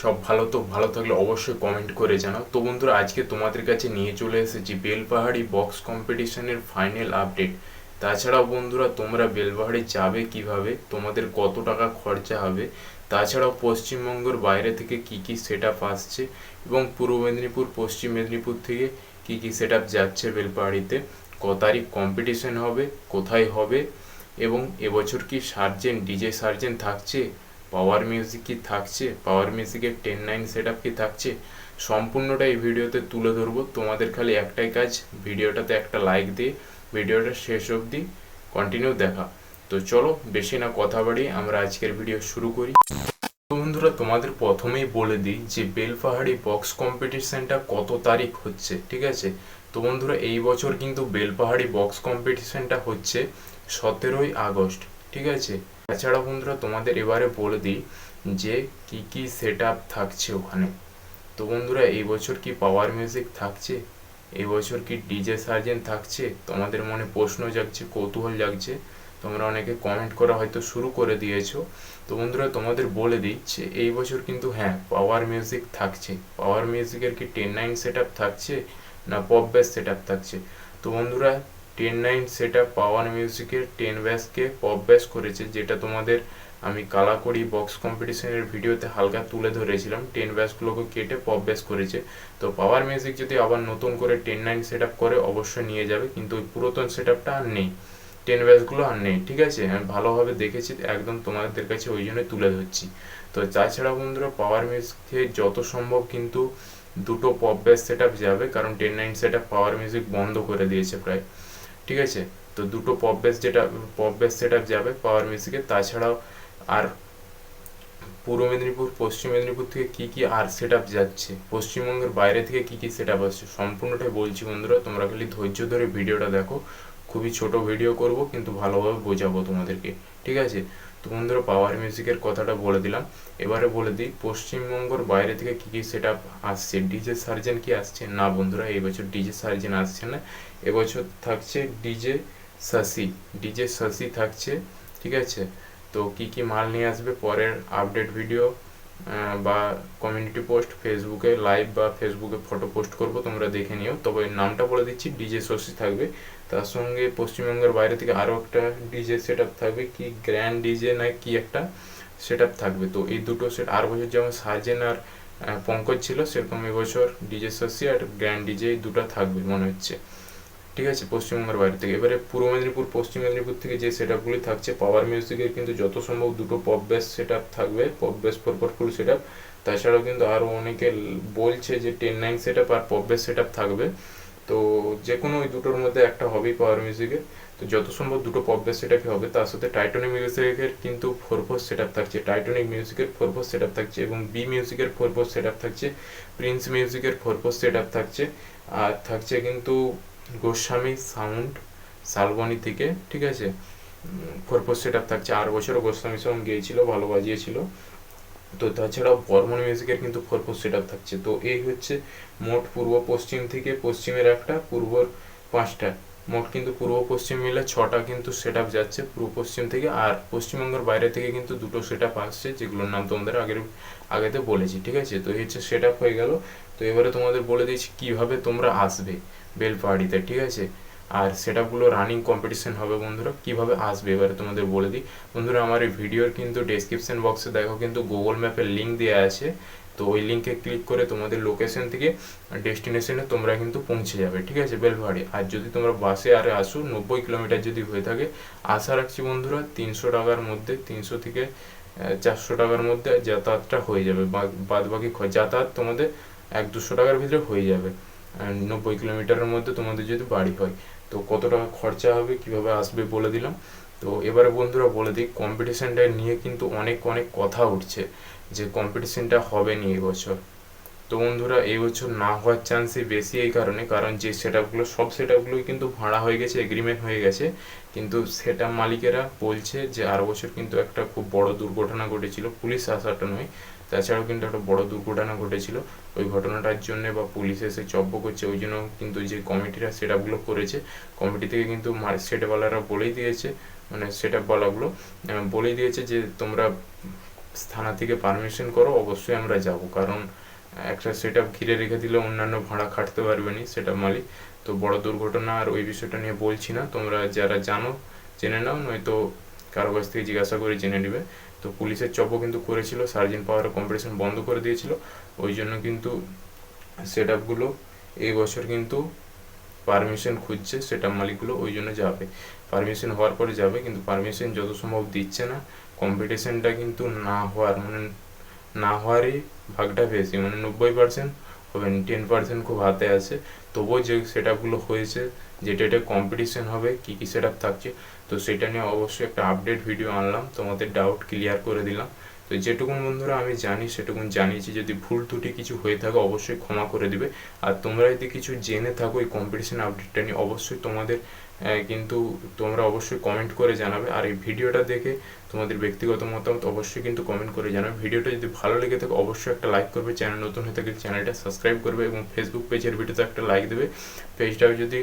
সব ভালো তো, ভালো থাকলে অবশ্যই কমেন্ট করে জানাও। তো বন্ধুরা, আজকে তোমাদের কাছে নিয়ে চলে এসেছি বেলপাহাড়ি বক্স কম্পিটিশনের ফাইনাল আপডেট তাছাড়াও বন্ধুরা, তোমরা বেলপাহাড়ি যাবে কীভাবে? তোমাদের কত টাকা খরচা হবে? তাছাড়াও পশ্চিমবঙ্গের বাইরে থেকে কি কি সেট আসছে? এবং পূর্ব মেদিনীপুর, পশ্চিম মেদিনীপুর থেকে কি কি সেট যাচ্ছে বেলপাহাড়িতে? ক তারিখ কম্পিটিশন হবে? কোথায় হবে? এবং এবছর কি সার্জেন ডিজে সার্জেন থাকছে? পাওয়ার মিউজিক কি থাকছে? পাওয়ার মিউজিকের টেন নাইন সেট কি থাকছে? সম্পূর্ণটা এই ভিডিওতে তুলে ধরবো। তোমাদের খালি একটাই কাজ, ভিডিওটাতে একটা লাইক দিয়ে ভিডিওটা শেষ অবধি কন্টিনিউ দেখা। তো চলো, বেশি না কথা বাড়িয়ে আমরা আজকের ভিডিও শুরু করি। বন্ধুরা, তোমাদের প্রথমেই বলে দিই যে বেলপাহাড়ি বক্স কম্পিটিশনটা কত তারিখ হচ্ছে, ঠিক আছে? তো বন্ধুরা, এই বছর কিন্তু বেলপাহাড়ি বক্স কম্পিটিশনটা হচ্ছে সতেরোই আগস্ট, ঠিক আছে? তাছাড়া বন্ধুরা, তোমাদের এবারে বলে দিই যে কি কি সেট আপ থাকছে ওখানে। তো বন্ধুরা, এই বছর কি পাওয়ার মিউজিক থাকছে? এই বছর কি ডিজে সার্জেন থাকছে? তোমাদের মনে প্রশ্ন জাগছে, কৌতূহল জাগছে। তোমরা অনেকে কমেন্ট করা হয়তো শুরু করে দিয়েছ। তো বন্ধুরা, তোমাদের বলে দিচ্ছে এই বছর কিন্তু হ্যাঁ পাওয়ার মিউজিক থাকছে। পাওয়ার মিউজিকের কি টেন নাইন সেট থাকছে না পপ ব্যাস সেট থাকছে? তো বন্ধুরা টেন নাইন সেট পাওয়ার মিউজিকের টেন ব্যাসকে পপ ব্যাস করেছে, যেটা তোমাদের আমি কালাকড়ি বক্স কম্পিটিশনের ভিডিওতে হালকা তুলে ধরেছিলাম। টেন ব্যাসগুলোকে কেটে পপ ব্যাস করেছে। তো পাওয়ার মিউজিক যদি আবার নতুন করে টেন নাইন সেট করে, অবশ্যই নিয়ে যাবে, কিন্তু ওই পুরাতন সেট আর নেই। টেন ব্যাসগুলো আর নেই, ঠিক আছে? আমি ভালোভাবে দেখেছি, একদম তোমাদের কাছে ওই জন্য তুলে ধরছি। তো তাছাড়া বন্ধুরা পাওয়ার মিউজিকে যত সম্ভব কিন্তু দুটো পপ ব্যাস সেট যাবে, কারণ ten nine set power music বন্ধ করে দিয়েছে প্রায়। ঠিক আছে? তো দুটো পপ বেস যেটা পপ বেস সেট যাবে পাওয়ার মিউজিকে তাছাড়াও আর পূর্ব মেদিনীপুর, পশ্চিম মেদিনীপুর থেকে কি কি আর সেট যাচ্ছে? পশ্চিমবঙ্গের বাইরে থেকে কি কি সেট আসছে? সম্পূর্ণটাই বলছি বন্ধুরা, তোমরা খালি ধৈর্য ধরে ভিডিওটা দেখো। খুবই ছোট ভিডিও করব, কিন্তু ভালোভাবে বোঝাবো তোমাদেরকে। ঠিক আছে? বন্ধুরা পাওয়ার মিউজিকের কথাটা বলে দিলাম। এবারে বলে দিই, পশ্চিমবঙ্গর বাইরে থেকে কী কী সেট আসছে? ডিজে সার্জেন কি আসছে? না বন্ধুরা, এই বছর ডিজে সার্জেন আসছে না। এবছর থাকছে ডিজে সাসি ডিজে সাসি থাকছে, ঠিক আছে? তো কি কি মাল নিয়ে আসবে? পরের আপডেট ভিডিও বা কমিউনিটি পোস্ট ফেসবুকে লাইভ বা ফেসবুকে ফটো পোস্ট করব, তোমরা দেখে নিও। তবে নামটা বলে দিচ্ছি ডিজে শশী থাকবে। তার সঙ্গে পশ্চিমবঙ্গের বাইরে থেকে আরও একটা ডিজে সেট থাকবে, কি গ্র্যান্ড ডিজে না কি একটা সেট থাকবে। তো এই দুটো সেট আর বছর যেমন সার্জেন আর পঙ্কজ ছিল, সেরকম এবছর ডিজে শশী আর গ্র্যান্ড ডিজে এই দুটো থাকবে, মনে হচ্ছে। ঠিক আছে, পশ্চিমবঙ্গের বাইরে থেকে। এবারে পূর্ব মেদিনীপুর, পশ্চিম মেদিনীপুর থেকে যে সেট আপগুলি থাকছে পাওয়ার মিউজিকের কিন্তু যত সম্ভব দুটো পপ বেস সেট আপ থাকবে pop bass full set up তাছাড়াও কিন্তু আরও অনেকে বলছে যে টেন নাইন সেট আপ আর পপ বেস সেট আপ থাকবে। তো যে কোনো ওই দুটোর মধ্যে একটা হবেই পাওয়ার মিউজিকের তো যত সম্ভব দুটো পপ বেস সেট আপই হবে। তার সাথে টাইটনিক মিউজিকের কিন্তু ফোর ফোর সেট আপ থাকছে। টাইটনিক মিউজিকের ফোর ফোর সেট আপ থাকছে এবং বি মিউজিকের ফোর ফোর সেট আপ থাকছে। প্রিন্স মিউজিকের ফোর ফোর সেট আপ থাকছে। আর থাকছে কিন্তু গোস্বামী সাউন্ড শালবনি থেকে, ঠিক আছে? ফোর সেট আপ থাকছে। আর বছরও গোস্বামী সাউন্ড গিয়েছিল, ভালো বাজিয়েছিল। তো তাছাড়াও বর্মন মিউজিকের কিন্তু ফোর সেট আপ থাকছে। তো এই হচ্ছে মোট পূর্ব পশ্চিম থেকে পশ্চিমের একটা, পূর্বর পাঁচটা। মোট কিন্তু পূর্ব পশ্চিম মিলে ছটা কিন্তু সেট আপ যাচ্ছে পূর্ব পশ্চিম থেকে। আর পশ্চিমবঙ্গের বাইরে থেকে কিন্তু দুটো সেট আপ আসছে, যেগুলোর নাম তোমাদের আগের, আগেতে বলেছি, ঠিক আছে? তো এই হচ্ছে সেট আপ হয়ে গেল। তো এবারে তোমাদের বলে দিয়েছি কীভাবে তোমরা আসবে বেলপাহাড়িতে, ঠিক আছে? আর সেটআপগুলো রানিং কম্পিটিশন হবে বন্ধুরা, কীভাবে আসবে এবারে তোমাদের বলে দিই। বন্ধুরা, আমার এই ভিডিওর কিন্তু ডেসক্রিপশন বক্সে দেখো কিন্তু গুগল ম্যাপের লিঙ্ক দেওয়া আছে। তো ওই লিঙ্কে ক্লিক করে তোমাদের লোকেশন থেকে ডেস্টিনেশনে তোমরা কিন্তু পৌঁছে যাবে, ঠিক আছে, বেলপাহাড়ি। আর যদি তোমরা বাসে আরে আসো, নব্বই কিলোমিটার যদি হয়ে থাকে, আশা রাখছি বন্ধুরা তিনশো টাকার মধ্যে, তিনশো থেকে চারশো টাকার মধ্যে যাতায়াতটা হয়ে যাবে। বাদ বাকি যাতায়াত তোমাদের এক দুশো টাকার ভিতরে হয়ে যাবে। নব্বই কিলোমিটারের মধ্যে তোমাদের যদি বাড়ি হয়, তো কত টাকা খরচা হবে, কীভাবে আসবে বলে দিলাম। তো এবারে বন্ধুরা বলে দিই কম্পিটিশানটা নিয়ে কিন্তু অনেক অনেক কথা উঠছে, যে কম্পিটিশানটা হবে নি এবছর তো বন্ধুরা, এই বছর না হওয়ার চান্সই বেশি এই কারণে, কারণ যে সেট আপগুলো সব সেট আপগুলোই কিন্তু ভাড়া হয়ে গেছে এগ্রিমেন্ট হয়ে গেছে। কিন্তু সেট মালিকেরা বলছে যে, আর বছর কিন্তু একটা খুব বড় দুর্ঘটনা ঘটেছিল, পুলিশ আসাটা নয় তাছাড়াও কিন্তু একটা বড় দুর্ঘটনা ঘটেছিল। ওই ঘটনাটার জন্য বা পুলিশ এসে চব্য করছে। ওই জন্য কিন্তু যে কমিটিরা সেটাগুলো করেছে, কমিটি থেকে কিন্তু সেটওয়ালারা বলেই দিয়েছে মানে সেট আপওয়ালাগুলো বলেই দিয়েছে যে তোমরা থানা থেকে পারমিশন করো, অবশ্যই আমরা যাব। কারণ একটা সেট ঘিরে রেখে দিলে অন্যান্য ভাড়া খাটতে পারবে না সেটা মালিক। তো বড় দুর্ঘটনা আর ওই বিষয়টা নিয়ে বলছি না। তোমরা যারা জানো, জেনে নাও, নয়তো কারও কাছ থেকে জিজ্ঞাসা করে জেনে নেবে। তো পুলিশের চপও কিন্তু করেছিল, সার্জেন্ট পাওয়ার কম্পিটিশন বন্ধ করে দিয়েছিল। ওই জন্য কিন্তু সেট আপগুলো এই বছর কিন্তু পারমিশন খুঁজছে সেট আপ মালিকগুলো, ওই জন্য যাবে। পারমিশন হওয়ার পরে যাবে, কিন্তু পারমিশন যত সম্ভব দিচ্ছে না। কম্পিটিশনটা কিন্তু না হওয়ার মানে না হওয়ারই ভাগটা বেশি মানে নব্বই পার্সেন্ট টেন পার্সেন্ট খুব হাতে আছে। তবুও যে সেট আপগুলো হয়েছে যেটা এটা কম্পিটিশন হবে, কী কী সেট আপ থাকছে, তো সেটা নিয়ে অবশ্যই একটা আপডেট ভিডিও আনলাম। তোমাদের ডাউট ক্লিয়ার করে দিলাম। তো যেটুকুন বন্ধুরা আমি জানি, সেটুকুন জানিয়েছি। যদি ভুল ত্রুটি কিছু হয়ে থাকে, অবশ্যই ক্ষমা করে দিবে। আর তোমরা যদি কিছু জেনে থাকো, এই কম্পিটিশন আপডেটটা নিয়ে, অবশ্যই তোমাদের কিন্তু তোমরা অবশ্যই কমেন্ট করে জানাবে। আর এই ভিডিওটা দেখে তোমাদের ব্যক্তিগত মতামত অবশ্যই কিন্তু কমেন্ট করে জানাবে। ভিডিওটা যদি ভালো লেগে থাকে, অবশ্যই একটা লাইক করবে। চ্যানেল নতুন হয়ে থাকলে চ্যানেলটা সাবস্ক্রাইব করবে এবং ফেসবুক পেজের ভিডিওতে একটা লাইক দেবে। পেজটাও যদি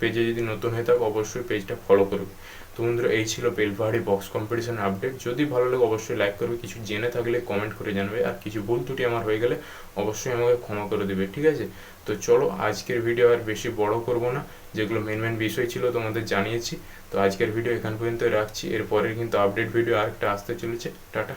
পেজে যদি নতুন হয়ে থাকে, অবশ্যই পেজটা ফলো করবে। তো বন্ধুরা এই ছিল বেলপাহাড়ি বক্স কম্পিটিশন আপডেট যদি ভালো লাগে, অবশ্যই লাইক করবে। কিছু জেনে থাকলে কমেন্ট করে জানবে। আর কিছু ভুল ত্রুটি আমার হয়ে গেলে অবশ্যই আমাকে ক্ষমা করে দেবে, ঠিক আছে? তো চলো, আজকের ভিডিও আর বেশি বড় করব না। যেগুলো মেন মেন বিষয় ছিল তোমাদের জানিয়েছি। তো আজকের ভিডিও এখান পর্যন্ত রাখছি। এরপরে কিন্তু আপডেট ভিডিও আরেকটা আসতে চলেছে। টাটা।